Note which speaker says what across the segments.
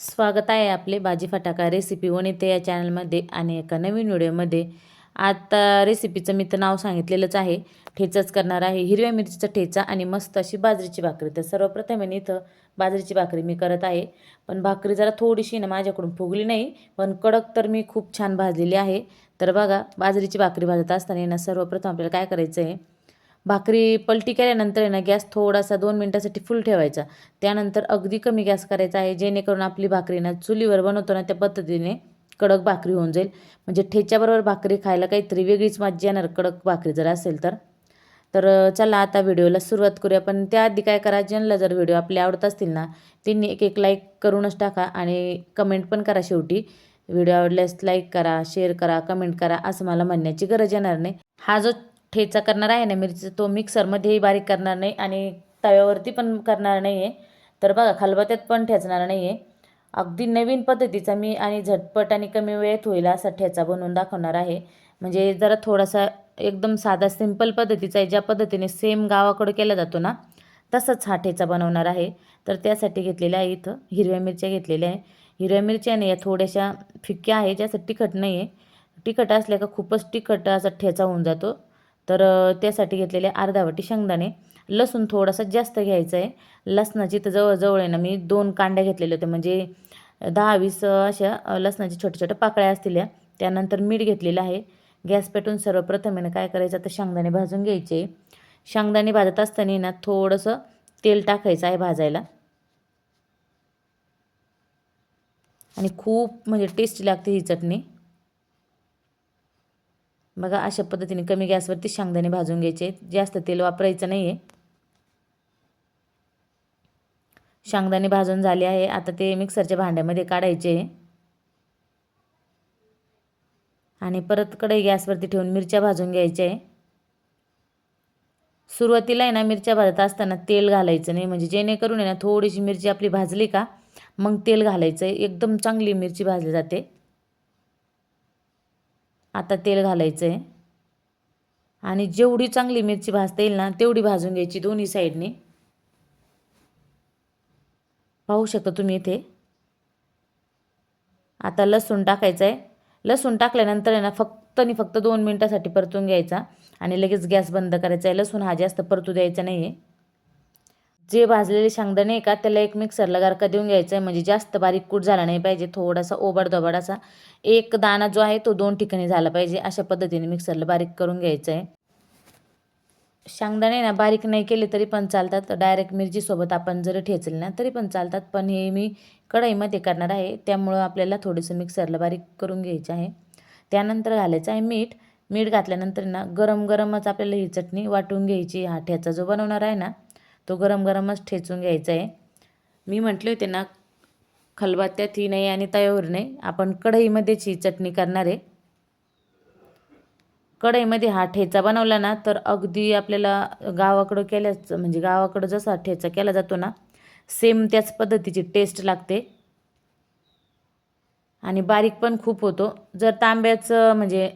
Speaker 1: स्वागत आहे आपले भाजी फटाका रेसिपी वनिते या चॅनलमध्ये आणि एका नवीन व्हिडिओमध्ये. आता रेसिपीचं मी तर नाव सांगितलेलंच आहे. ठेचाच करणार आहे. हिरव्या मिरचीचा ठेचा आणि मस्त अशी बाजरीची भाकरी. तर सर्वप्रथम आहे इथं बाजरीची भाकरी मी करत आहे. पण भाकरी जरा थोडीशी ना माझ्याकडून फुगली नाही. पण कडक तर मी खूप छान भाजलेली आहे. तर बघा बाजरीची भाकरी भाजत असताना ना सर्वप्रथम आपल्याला काय करायचं आहे भाकरी पलटी केल्यानंतर आहे ना गॅस थोडासा दोन मिनटासाठी फुल ठेवायचा. त्यानंतर अगदी कमी गॅस करायचा आहे जेणेकरून आपली भाकरी ना चुलीवर बनवतो ना त्या पद्धतीने कडक भाकरी होऊन जाईल. म्हणजे ठेच्याबरोबर भाकरी खायला काहीतरी वेगळीच मज्जा येणार कडक भाकरी जर असेल तर. तर चला आता व्हिडिओला सुरुवात करूया पण त्याआधी काय करा ज्यांना जर व्हिडिओ आपले आवडत असतील ना त्यांनी एक एक लाईक करूनच टाका आणि कमेंट पण करा शेवटी. व्हिडिओ आवडल्यास लाईक करा शेअर करा कमेंट करा असं मला म्हणण्याची गरज येणार नाही. हा जो ठेचा करणार आहे ना मिरची तो मिक्सरमध्येही बारीक करणार नाही आणि तव्यावरती पण करणार नाही आहे तर बघा खलबत्यात पण ठेचणार नाही आहे अगदी नवीन पद्धतीचा मी आणि झटपट आणि कमी वेळेत होईल असा ठेचा बनवून दाखवणार आहे. म्हणजे जरा थोडासा एकदम साधा सिंपल पद्धतीचा आहे. ज्या पद्धतीने सेम गावाकडं केला जातो ना तसंच हा ठेचा बनवणार आहे. तर त्यासाठी घेतलेल्या आहे इथं हिरव्या मिरच्या घेतलेल्या आहे. हिरव्या मिरच्या नाही या थोड्याशा फिक्क्या आहे जास्त तिखट नाही आहे तिखट असल्या का खूपच तिखट असा ठेचा होऊन जातो. तर त्यासाठी घेतलेले अर्धा वाटी शेंगदाणे. लसूण थोडासा जास्त घ्यायचं आहे लसणाची तर जवळजवळ आहे ना मी दोन कांड्या घेतलेल्या होत्या म्हणजे दहा वीस अशा लसणाची छोट्या छोट्या पाकळ्या असतील त्यानंतर मीठ घेतलेलं आहे. गॅस पेटून सर्वप्रथम आहे काय करायचं? तर शेंगदाणे भाजून घ्यायचे. शेंगदाणे भाजत असताना ना थोडंसं तेल टाकायचं आहे भाजायला. आणि खूप म्हणजे टेस्टी लागते ही चटणी. बघा अशा पद्धतीने कमी गॅसवरती शेंगदाणे भाजून घ्यायचे. जास्त तेल वापरायचं नाही आहे शेंगदाणे भाजून झाले आहे. आता ते मिक्सरच्या भांड्यामध्ये काढायचे. आणि परत कढई गॅसवरती ठेवून मिरच्या भाजून घ्यायच्या आहे सुरुवातीला आहे ना मिरच्या भाजत असताना तेल घालायचं नाही. म्हणजे जेणेकरून आहे ना थोडीशी मिरची आपली भाजली का मग तेल घालायचं. आहे एकदम चांगली मिरची भाजली जाते. आता तेल घालायचं आहे आणि जेवढी चांगली मिरची भाजता येईल ना तेवढी भाजून घ्यायची दोन्ही साईडने. पाहू शकता तुम्ही इथे. आता लसूण टाकायचं आहे लसूण टाकल्यानंतर आहे ना फक्त आणि फक्त दोन मिनटासाठी परतून घ्यायचा. आणि लगेच गॅस बंद करायचा आहे लसूण हा जास्त परतू द्यायचा नाही आहे जे भाजलेले शेंगदाणे आहे का त्याला एक मिक्सरला गारका देऊन घ्यायचा आहे म्हणजे जास्त बारीक कूट झाला नाही पाहिजे थोडासा ओबडधोबड असा. एक दाणा जो आहे तो दोन ठिकाणी झाला पाहिजे. अशा पद्धतीने मिक्सरला बारीक करून घ्यायचं आहे शेंगदाणे ना बारीक नाही केले तरी पण चालतात. डायरेक्ट मिरचीसोबत आपण जरी ठेचले ना तरी पण चालतात. पण हे मी कढईमध्ये करणार आहे. त्यामुळं आपल्याला थोडंसं मिक्सरला बारीक करून घ्यायचं आहे. त्यानंतर घालायचं आहे मीठ. मीठ घातल्यानंतर ना गरम गरमच आपल्याला ही चटणी वाटून घ्यायची. हा ठ्याचा जो बनवणार आहे ना तो गरम गरमच ठेचून घ्यायचा आहे मी म्हटले होते ना खलबत्त्यात ही नाही आणि तयावर नाही आपण कढईमध्येच ही चटणी करणार आहे. कढईमध्ये हा ठेचा बनवला ना तर अगदी आपल्याला गावाकडं केल्याच म्हणजे गावाकडं जसा ठेचा केला जातो ना सेम त्याच पद्धतीची टेस्ट लागते. आणि बारीक पण खूप होतो. जर तांब्याचं म्हणजे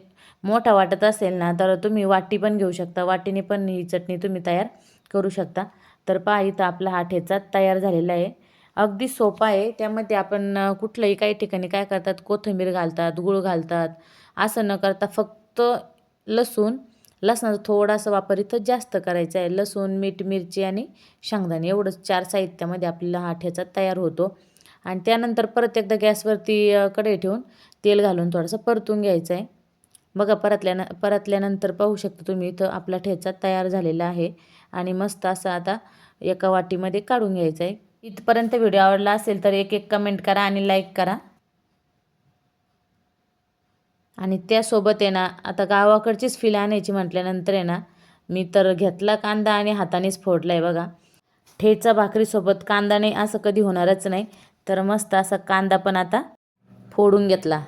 Speaker 1: मोठा वाटत असेल ना तर तुम्ही वाटी पण घेऊ शकता. वाटीने पण ही चटणी तुम्ही तयार करू शकता. तर पहा इथं आपला हा ठेचा तयार झालेला आहे. अगदी सोपा आहे. त्यामध्ये आपण कुठलंही काही ठिकाणी काय करतात? कोथिंबीर घालतात गूळ घालतात. असं न करता फक्त लसूण लसणाचा थोडासा वापर इथं जास्त करायचा आहे. लसूण मीठ मिरची आणि शेंगदाणे एवढंच. चार साहित्यामध्ये आपल्याला हा ठेचा तयार होतो. आणि त्यानंतर परत एकदा गॅसवरती कढई ठेवून तेल घालून थोडंसं परतून घ्यायचं आहे. बघा परतल्यान परतल्यानंतर पाहू शकता तुम्ही इथं आपला ठेचा तयार झालेला आहे. आणि मस्त असं आता एका वाटीमध्ये काढून घ्यायचं आहे इथपर्यंत व्हिडिओ आवडला असेल तर एक एक कमेंट करा आणि लाईक करा. आणि त्यासोबत आहे ना आता गावाकडचीच फिल आणायची म्हटल्यानंतर आहे ना मी तर घेतला कांदा आणि हातानेच फोडला आहे बघा. ठेचा भाकरीसोबत कांदा नाही असं कधी होणारच नाही. तर मस्त असा कांदा पण आता फोडून घेतला.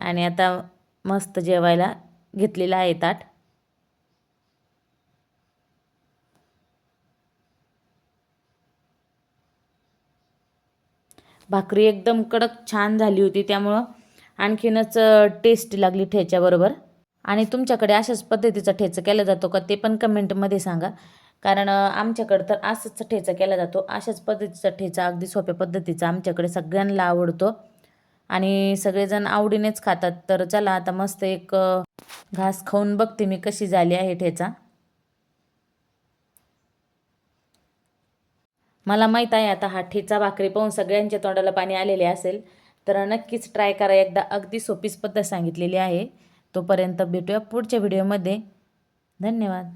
Speaker 1: आणि आता मस्त जेवायला घेतलेला आहे ताट. भाकरी एकदम कडक छान झाली होती त्यामुळं आणखीनच टेस्ट लागली ठेच्याबरोबर आणि तुमच्याकडे अशाच पद्धतीचा ठेचा केला जातो का ते पण कमेंटमध्ये सांगा. कारण आमच्याकडे आमच्याकडं तर असंच ठेचा केला जातो. अशाच पद्धतीचा ठेचा अगदी सोप्या पद्धतीचा आमच्याकडे सगळ्यांना आवडतो. आणि सगळेजण आवडीनेच खातात. तर चला आता मस्त एक घास खाऊन बघते मी कशी झाली आहे ठेचा. मला माहीत आहे आता हा ठेचा भाकरी पाहून सगळ्यांच्या तोंडाला पाणी आलेले असेल. तर नक्कीच ट्राय करा. एकदा अगदी सोपीच पद्धत सांगितलेली आहे. तोपर्यंत भेटूया पुढच्या व्हिडिओमध्ये धन्यवाद.